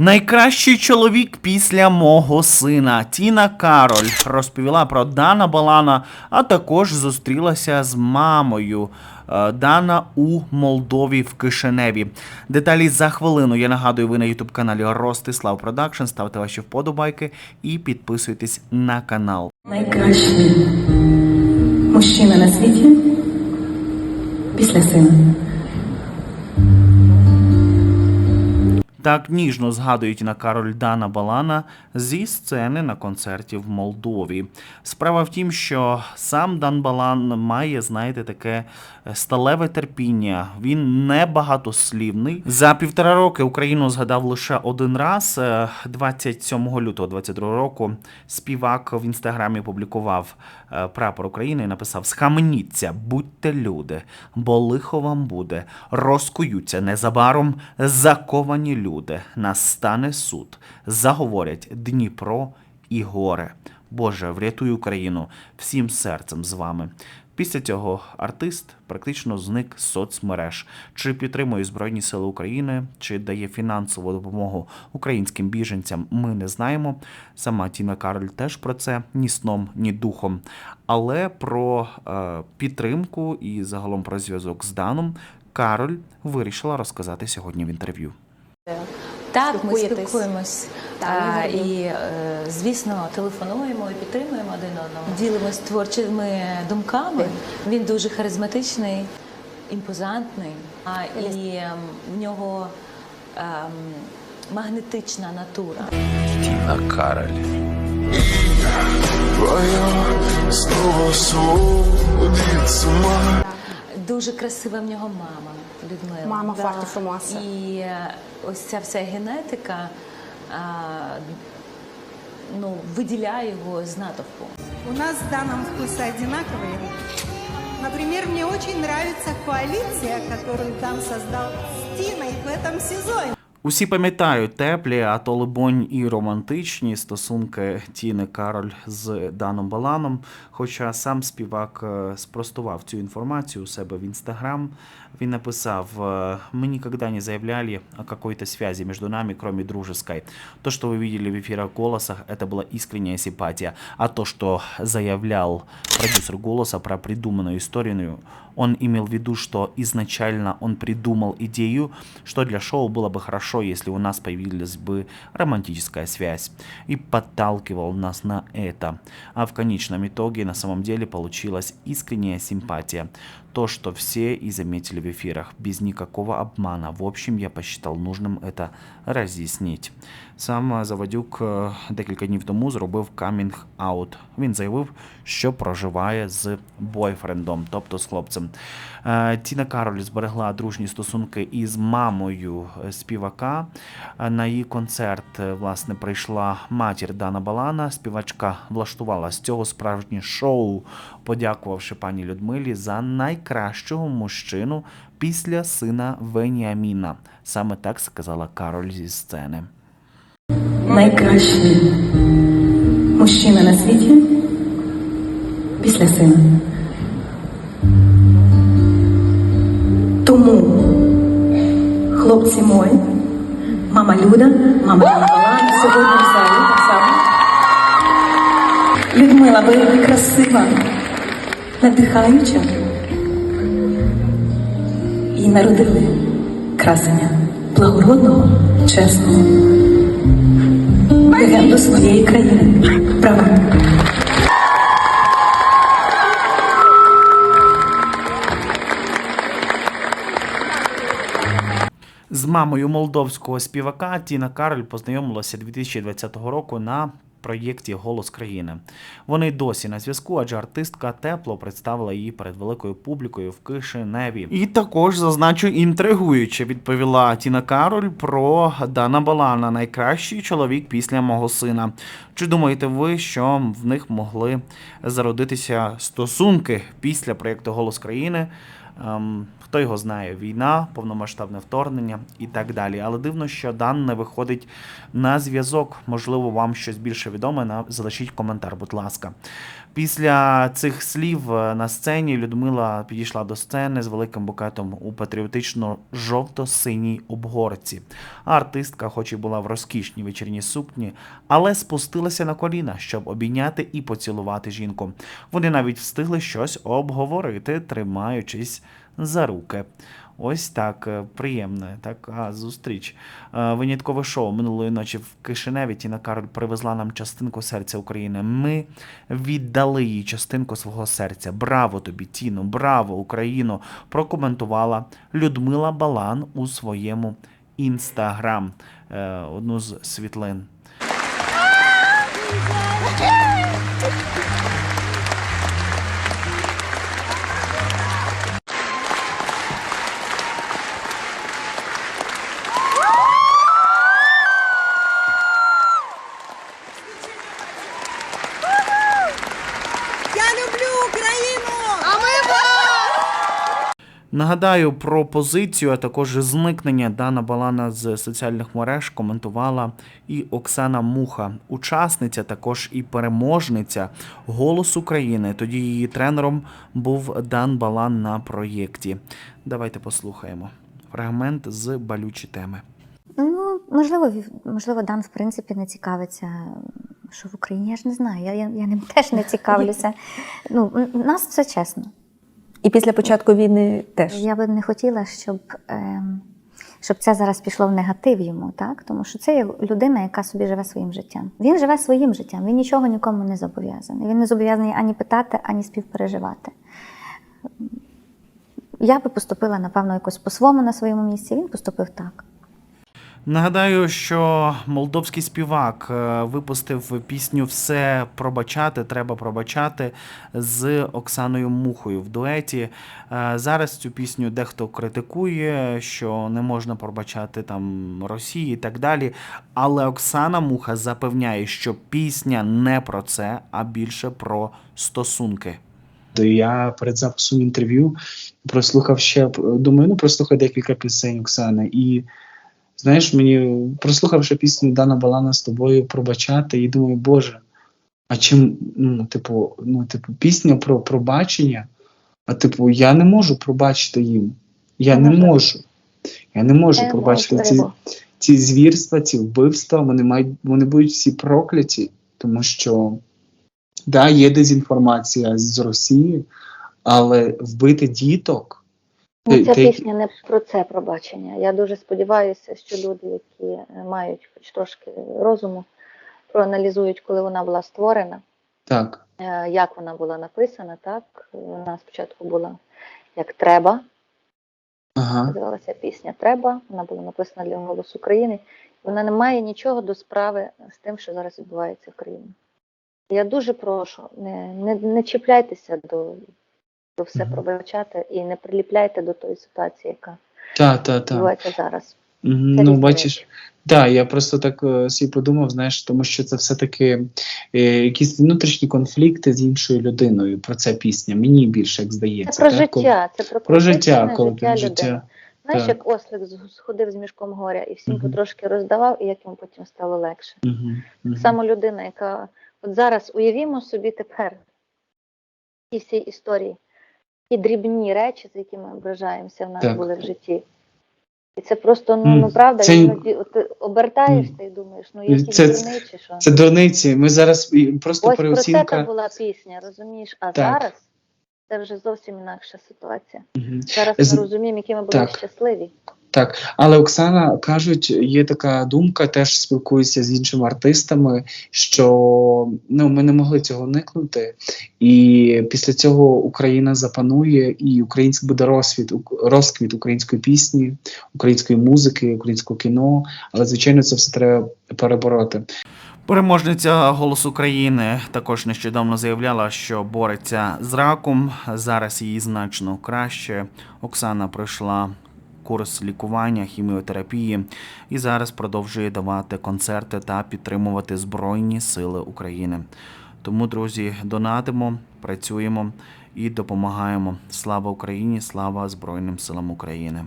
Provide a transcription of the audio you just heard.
Найкращий чоловік після мого сина Тіна Кароль розповіла про Дана Балана, а також зустрілася з мамою е, Дана у Молдові в Кишиневі. Деталі за хвилину. Я нагадую, ви на ютуб каналі Ростислав Продакшн. Ставте ваші вподобайки і підписуйтесь на канал. Найкращий мужчина на світі після сина. Так ніжно згадує Тіна Кароль Дана Балана зі сцени на концерті в Молдові. Справа в тім, що сам Дан Балан має, знаєте, таке е, сталеве терпіння. Він не багатослівний. За півтора роки Україну згадав лише один раз. Е, 27 лютого 22 року співак в інстаграмі публікував е, прапор України і написав: Схаменіться, будьте люди, бо лихо вам буде, розкуються незабаром заковані люди. Настане суд, заговорять Дніпро і горе. Боже, врятуй Україну всім серцем з вами. Після цього артист практично зник з соцмереж. Чи підтримує Збройні Сили України, чи дає фінансову допомогу українським біженцям, ми не знаємо. Сама Тіна Кароль теж про це ні сном, ні духом. Але про е, підтримку і загалом про зв'язок з Даном Кароль вирішила розказати сьогодні в інтерв'ю. Так, ми спілкуємось Так, а, і, е, звісно, телефонуємо і підтримуємо один одного. Ділимось творчими думками. Він дуже харизматичний, імпозантний, а, і ем, в нього ем, магнетична натура. Тіна Кароль. Твоя снова сводит с ума. Дуже красива в нього мама Людмила. Мама фарті Фромаса. І е, ось ця вся генетика а, ну, виділяє його з натовпу. У нас с Даном вкусы одинаковые. Например, мне очень нравится коалиция, которую Дан создал с Тиной в этом сезоне. Усі пам'ятають теплі, а то либонь і романтичні стосунки Тіни Кароль з Даном Баланом. Хоча сам співак е, спростував цю інформацію у себе в інстаграм. Він написав: е, «Мы никогда не заявляли о какой-то связи между нами, кроме дружеской. То, что вы видели в эфирах «Голосах», это была искренняя симпатия. А то, что заявлял продюсер «Голоса» про придуманную историю, он имел в виду, что изначально он придумал идею, что для шоу было бы хорошо, если у нас появилась бы романтическая связь, и подталкивал нас на это. А в конечном итоге на самом деле получилась искренняя симпатия. То, что все и заметили в эфирах, без никакого обмана. В общем, я посчитал нужным это разъяснить. Сам е, Завадюк е, декілька днів тому зробив камінг аут. Він заявив, що проживає з бойфрендом, тобто з хлопцем. Е, Тіна Кароль зберегла дружні стосунки із мамою е, Співака. Е, На її концерт е, власне прийшла матір Дана Балана. Співачка влаштувала з цього справжнє шоу, подякувавши пані Людмилі за найкращого мужчину після сина Веніаміна. Саме так сказала Кароль зі сцени. Найкращий мужчина на світі після сина. Тому, хлопці мої, Люда, мама Яна сьогодні в залі так само. Людмила, ви красива, надихаюча. І народили красення благородного, чесного легенду своєї країни. Браво! З мамою молдовського співака Тіна Кароль познайомилася 2020 року на проєкті Голос країни. Вони досі на зв'язку, адже артистка тепло представила її перед великою публікою в Кишиневі. І також зазначу інтригуюче відповіла Тіна Кароль про Дана Балана, найкращий чоловік після мого сина. Чи думаєте ви, що в них могли зародитися стосунки після проєкту Голос країни? Ем, хто його знає, війна, повномасштабне вторгнення і так далі. Але дивно, що Дан не виходить на зв'язок. Можливо, вам щось більше відоме. На залишіть коментар, будь ласка. Після цих слів е, на сцені Людмила підійшла до сцени з великим букетом у патріотично-жовто-синій обгорці. А артистка, хоч і була в розкішній вечірній сукні, але спустилася на коліна, щоб обійняти і поцілувати жінку. Вони навіть встигли щось обговорити, тримаючись за руки. Ось так е, приємна така зустріч. Е, Виняткове шоу минулої ночі в Кишиневі Тіна Кароль привезла нам частинку серця України. Ми віддали їй частинку свого серця. Браво тобі, Тіно, браво, Україно! Прокоментувала Людмила Балан у своєму інстаграм. Е, Одну з світлин. Нагадаю про позицію, а також зникнення Дана Балана з соціальних мереж коментувала і Оксана Муха, учасниця, також і переможниця Голос України. Тоді її тренером був Дан Балан на проєкті. Давайте послухаємо фрагмент з балючі теми. Ну, можливо, можливо, Дан в принципі не цікавиться, що в Україні. Я ж не знаю. Я, я, я ним теж не цікавлюся. Ну, у нас все чесно. І після початку війни теж. Я би не хотіла, щоб, ем, щоб це зараз пішло в негатив йому, так? Тому що це є людина, яка собі живе своїм життям. Він живе своїм життям, він нічого нікому не зобов'язаний. Він не зобов'язаний ані питати, ані співпереживати. Я би поступила, напевно, якось по-своєму на своєму місці. Він поступив так. Нагадаю, що молдовський співак е, випустив пісню Все пробачати, треба пробачати з Оксаною Мухою в дуеті. Е, Зараз цю пісню дехто критикує, що не можна пробачати там Росії і так далі. Але Оксана Муха запевняє, що пісня не про це, а більше про стосунки. То я перед записом інтерв'ю прослухав ще думаю, ну прослухай декілька пісень Оксани. І знаєш, мені прослухавши пісню Дана Балана з тобою пробачати, і думаю, Боже, а чим, ну, типу, ну, типу, пісня про пробачення, а типу, я не можу пробачити їм. Я не Можу. можу. Я не можу Це пробачити ці, ці звірства, ці вбивства, вони мають, вони будуть всі прокляті, тому що да, є дезінформація з Росії, але вбити діток. Ну, ця пісня не про це пробачення. Я дуже сподіваюся, що люди, які мають хоч трошки розуму, проаналізують, коли вона була створена, Так, е, як вона була написана. Так вона спочатку була як треба. ага, Називалася пісня Треба. Вона була написана для голосу України. Вона не має нічого до справи з тим, що зараз відбувається в країні. Я дуже прошу, не, не, не чіпляйтеся до, до все Мгм. пробачати і не приліпляйте до тої ситуації, яка та, та, та. відбувається зараз. Це Ну, бачиш, так, я просто так е, собі подумав, знаєш, тому що це все-таки е, якісь внутрішні конфлікти з іншою людиною. Про це пісня. Мені більше як здається. Це про так, життя, це про, Про життя, коли життя життя. Знаєш, так. як ослик сходив з мішком горя і всім Мгм. потрошки роздавав, і як йому потім стало легше. Мгм. Так само людина, яка от зараз уявімо собі тепер ті всі історії, і дрібні речі, з якими ображаємося в нас Так. були в житті. І це просто ну, ну правда, це- іноді от ти обертаєшся і думаєш, ну які Це- дурниці, що Це дурниці. Ми зараз просто ось про це там була пісня, розумієш? А Так. зараз це вже зовсім інакша ситуація. Мгм. Зараз З- ми розуміємо, які ми були Так. щасливі. Так, але Оксана кажуть, є така думка, теж спілкуюся з іншими артистами, що ну ми не могли цього уникнути, і після цього Україна запанує, і український буде розквіт, розквіт української пісні, української музики, українського кіно. Але звичайно, це все треба перебороти. Переможниця «Голос України» також нещодавно заявляла, що бореться з раком. Зараз їй значно краще. Оксана пройшла курс лікування, хіміотерапії і зараз продовжує давати концерти та підтримувати Збройні Сили України. Тому, друзі, донатимо, працюємо і допомагаємо. Слава Україні! Слава Збройним силам України!